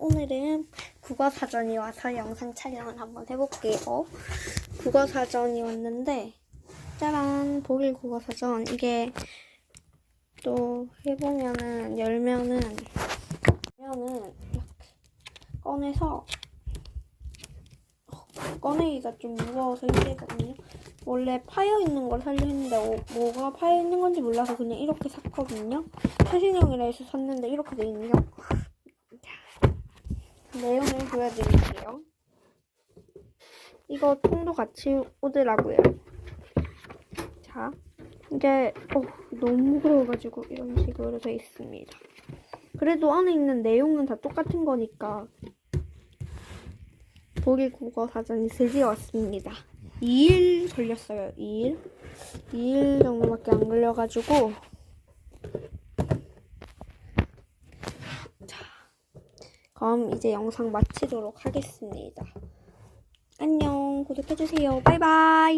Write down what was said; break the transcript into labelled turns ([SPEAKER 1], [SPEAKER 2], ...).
[SPEAKER 1] 오늘은 국어사전이 와서 영상 촬영을 한번 해볼게요. 국어사전이 왔는데, 짜란, 독일 국어사전. 이게 또 해보면은, 열면은, 열면은, 꺼내서, 꺼내기가 좀 무거워서 힘들거든요. 원래 파여 있는 걸 사려 했는데, 어, 뭐가 파여 있는 건지 몰라서 그냥 이렇게 샀거든요. 최신형이라 해서 샀는데, 이렇게 돼 있네요. 내용을 보여드릴게요. 이거 통도 같이 오더라고요. 자, 이게 어, 너무 무거워가지고 이런 식으로 돼 있습니다. 그래도 안에 있는 내용은 다 똑같은 거니까 독일 국어 사전이 드디어 왔습니다. 2일 걸렸어요. 2일. 2일 정도밖에 안 걸려가지고 그럼 이제 영상 마치도록 하겠습니다. 안녕, 구독해주세요. 바이바이.